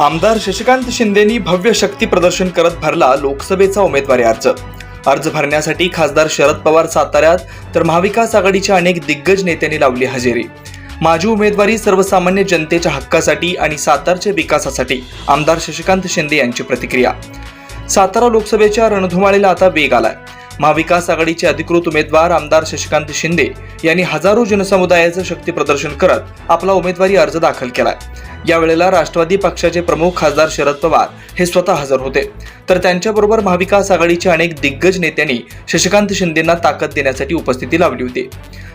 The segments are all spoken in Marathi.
आमदार शशिकांत शिंदेनी भव्य शक्ती प्रदर्शन करत भरला लोकसभेचा उमेदवारी अर्ज. अर्ज भरण्यासाठी खासदार शरद पवार साताऱ्यात तर महाविकास आघाडीच्या अनेक दिग्गज नेत्यांनी लावली हजेरी. माझी उमेदवारी सर्वसामान्य जनतेच्या हक्कासाठी आणि सातारच्या विकासासाठी आमदार शशिकांत शिंदे यांची प्रतिक्रिया. सातारा लोकसभेच्या रणधुमाळीला आता वेग आलाय. महाविकास आघाडीचे अधिकृत उमेदवार आमदार शशिकांत शिंदे यांनी हजारो जनसमुदायाचं शक्ती प्रदर्शन करत आपला उमेदवारी अर्ज दाखल केला यावेळेला राष्ट्रवादी पक्षाचे प्रमुख खासदार शरद पवार हे स्वतः हजर होते. तर त्यांच्याबरोबर महाविकास आघाडीच्या अनेक दिग्गज नेत्यांनी शशिकांत शिंदेंना ताकद देण्यासाठी उपस्थिती लावली होती.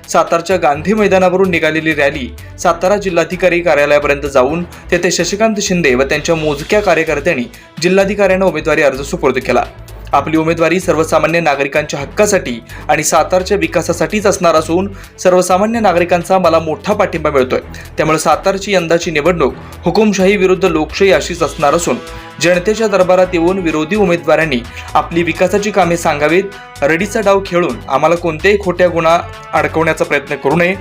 सातारच्या गांधी मैदानावरून निघालेली रॅली सातारा जिल्हाधिकारी कार्यालयापर्यंत जाऊन तेथे शशिकांत शिंदे व त्यांच्या मोजक्या कार्यकर्त्यांनी जिल्हाधिकाऱ्यांना उमेदवारी अर्ज सुपूर्द केला. आपली उमेदवारी सर्वसामान्य नागरिकांच्या हक्कासाठी आणि सातारच्या विकासासाठीच असणार असून सर्वसामान्य नागरिकांचा मला मोठा पाठिंबा मिळतोय. त्यामुळे सातारची यंदाची निवडणूक हुकुमशाही विरुद्ध लोकशाही अशीच असणार असून जनतेच्या दरबारात येऊन विरोधी उमेदवारांनी आपली विकासाची कामे सांगावीत रडीचा डाव खेळून आम्हाला कोणत्याही खोट्या गुन्हा अडकवण्याचा प्रयत्न करू नये.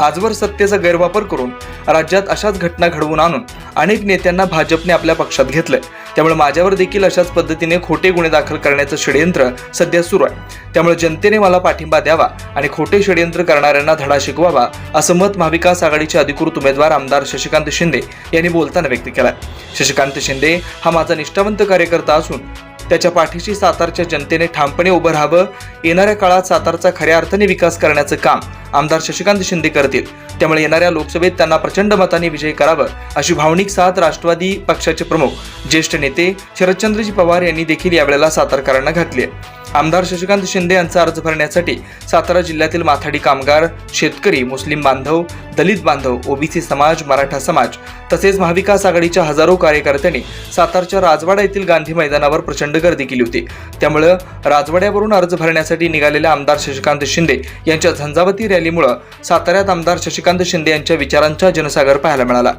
आजवर सत्तेचा गैरवापर करून राज्यात अशाच घटना घडवून आणून अनेक नेत्यांना भाजपने आपल्या पक्षात घेतलंय. त्यामुळे माझ्यावर देखील अशाच पद्धतीने खोटे गुन्हे दाखल करण्याचं षडयंत्र सध्या सुरू आहे. त्यामुळे जनतेने मला पाठिंबा द्यावा आणि खोटे षडयंत्र करणाऱ्यांना धडा शिकवावा असं मत महाविकास आघाडीचे अधिकृत उमेदवार आमदार शशिकांत शिंदे यांनी बोलताना व्यक्त केलं शशिकांत शिंदे हा माझा निष्ठावंत कार्यकर्ता असून त्याच्या पाठीशी सातारच्या जनतेने ठामपणे उभं राहावं येणाऱ्या काळात सातारचा खऱ्या अर्थाने विकास करण्याचं काम आमदार शशिकांत शिंदे करतील. त्यामुळे येणाऱ्या लोकसभेत त्यांना प्रचंड मताने विजयी करावं अशी भावनिक साथ राष्ट्रवादी पक्षाचे प्रमुख ज्येष्ठ नेते शरदचंद्रजी पवार यांनी देखील यावेळेला सातारकरांना घातली आहे. आमदार शशिकांत शिंदे यांचा अर्ज भरण्यासाठी सातारा जिल्ह्यातील माथाडी कामगार शेतकरी मुस्लिम बांधव दलित बांधव ओबीसी समाज मराठा समाज तसेच महाविकास आघाडीच्या हजारो कार्यकर्त्यांनी सातारच्या राजवाडा येथील गांधी मैदानावर प्रचंड गर्दी केली होती. त्यामुळं राजवाड्यावरून अर्ज भरण्यासाठी निघालेल्या आमदार शशिकांत शिंदे यांच्या झंझावती रॅलीमुळं साताऱ्यात आमदार शशिकांत शिंदे यांच्या विचारांचा जनसागर पाहायला मिळाला.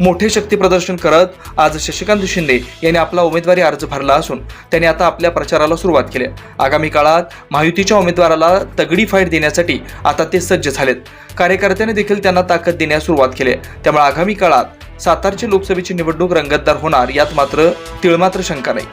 मोठे शक्ती प्रदर्शन करत आज शशिकांत शिंदे यांनी आपला उमेदवारी अर्ज भरला असून त्यांनी आता आपल्या प्रचाराला सुरुवात केली आगामी काळात महायुतीच्या उमेदवाराला तगडी फाईट देण्यासाठी आता ते सज्ज झालेत कार्यकर्त्यांनी देखील त्यांना ताकद देण्यास सुरुवात केली आहे. त्यामुळे आगामी काळात सातारची लोकसभेची निवडणूक रंगतदार होणार यात मात्र तिळमात्र शंका नाही